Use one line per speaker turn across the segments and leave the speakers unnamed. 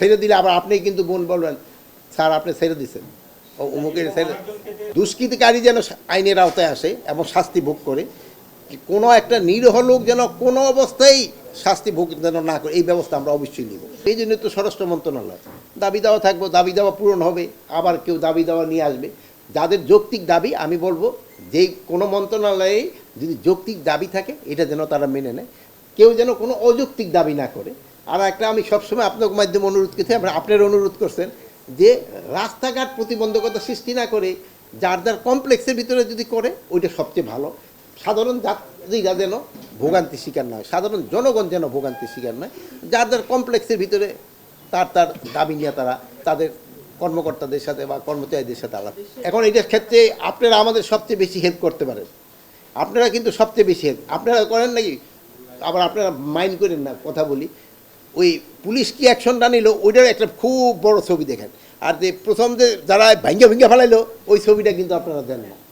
ছেড়ে দিলে আবার আপনি কিন্তু বোন বলবেন স্যার আপনি ছেড়ে দিচ্ছেন ও অমুকের ছেড়ে দুষ্কৃতিকারী যেন আইনের আওতায় আসে এবং শাস্তি ভোগ করে কোনো একটা নিরহ লোক যেন কোনো অবস্থায় শাস্তি ভোগ যেন না করে এই ব্যবস্থা আমরা অবশ্যই নিব। এই জন্য তো স্বরাষ্ট্র মন্ত্রণালয়। দাবি দেওয়া থাকব দাবি দেওয়া পূরণ হবে আবার কেউ দাবি দেওয়া নিয়ে আসবে। যাদের যৌক্তিক দাবি আমি বলব যে কোনো মন্ত্রণালয়ে যদি যৌক্তিক দাবি থাকে এটা যেন তারা মেনে নেয়। কেউ যেন কোনো অযৌক্তিক দাবি না করে আর একটা আমি সবসময় আপনার মাধ্যমে অনুরোধ করছি, আপনার অনুরোধ করছেন যে রাস্তাঘাট প্রতিবন্ধকতা সৃষ্টি না করে যার যার কমপ্লেক্সের ভিতরে যদি করে, ওইটা সবচেয়ে ভালো। সাধারণ যাত্রীরা যেন ভোগান্তি শিকার না হয় সাধারণ জনগণ যেন ভোগান্তি শিকার নয়, যার যার কমপ্লেক্সের ভিতরে তার তার দাবি নিয়ে তারা তাদের কর্মকর্তাদের সাথে বা কর্মচারীদের সাথে আলাপ। এখন এটার ক্ষেত্রে আপনারা আমাদের সবচেয়ে বেশি হেল্প করতে পারেন। আপনারা কিন্তু সবচেয়ে বেশি হেল্প আপনারা করেন নাকি? আবার আপনারা মাইন্ড করেন না, কথা বলি। ওই পুলিশ কি অ্যাকশনটা নিল ওইটার একটা খুব বড় ছবি দেখেন। আর যে প্রথম যে যারা ভাঙ্গা ভেঙ্গা ফেলাইলো, ওই ছবিটা কিন্তু আপনারা দেন না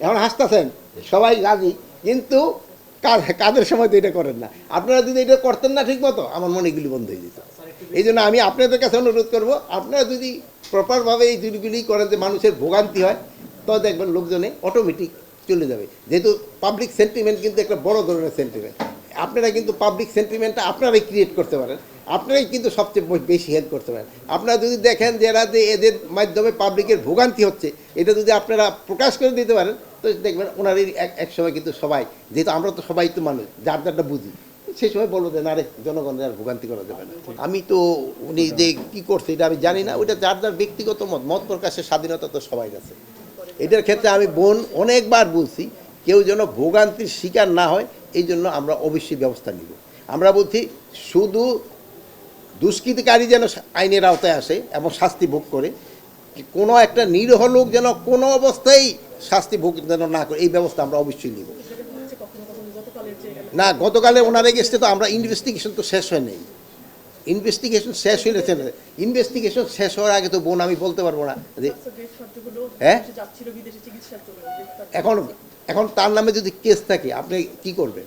এখন হাসতেছেন, সবাই রাজি, কিন্তু কাজ- কাজের সময় তো এটা করেন না। আপনারা যদি এটা করতেন না ঠিক মতো, আমার মনে এগুলি বন্ধ হয়ে যেত। এই জন্য আমি আপনাদের কাছে অনুরোধ করব, আপনারা যদি প্রপারভাবে এই জিনিসগুলি করেন যে মানুষের ভোগান্তি হয়, তো দেখবেন লোকজনে অটোমেটিক চলে যাবে। যেহেতু পাবলিক সেন্টিমেন্ট কিন্তু একটা বড় ধরনের সেন্টিমেন্ট আপনারা কিন্তু পাবলিক সেন্টিমেন্টটা আপনারাই ক্রিয়েট করতে পারেন। আপনারাই কিন্তু সবচেয়ে বেশি হেল্প করতে পারেন। আপনারা যদি দেখেন যে এরা যে এদের মাধ্যমে পাবলিকের ভোগান্তি হচ্ছে, এটা যদি আপনারা প্রকাশ করে দিতে পারেন, তো দেখবেন ওনারই এক এক সময় কিন্তু সবাই, যেহেতু আমরা তো সবাই তো মানুষ, যার যারটা বুঝি, সেই সময় বলব যে, না রে, জনগণের আর ভোগান্তি করা যাবে না। আমি তো উনি যে কি করছে, এটা আমি জানি না। ওইটা যার যার ব্যক্তিগত মত মত প্রকাশের স্বাধীনতা তো সবাই আছে। এটার ক্ষেত্রে আমি বোন অনেকবার বলছি কেউ যেন ভোগান্তির শিকার না হয় এই জন্য আমরা অবশ্যই ব্যবস্থা নিব। আমরা বলছি শুধু দুষ্কৃতিকারী যেন আইনের আওতায় আসে এবং শাস্তি ভোগ করে কোনো একটা নিরীহ লোক যেন কোনো অবস্থায় শাস্তি ভোগ যেন না করে এই ব্যবস্থা আমরা অবশ্যই নিব। না গতকালে ওনার এগেস্টে তো আমরা ইনভেস্টিগেশন তো শেষ হয় নেই ইনভেস্টিগেশন শেষ হয়ে হইলে ইনভেস্টিগেশন শেষ হওয়ার আগে তো বোন আমি বলতে পারব না। যে হ্যাঁ? এখন এখন তার নামে যদি কেস থাকে আপনি কি করবেন?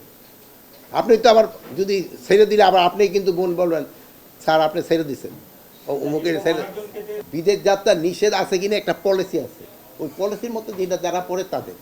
আপনি তো আবার যদি ছেড়ে দিলে আবার আপনি কিন্তু বোন বলবেন স্যার আপনি ছেড়ে দিচ্ছেন ও অমুকের ছেড়ে বিদেশ যাত্রা নিষেধ আছে কিনা একটা পলিসি আছে। ওই পলিসির মতো যেটা যারা পড়ে তাদের।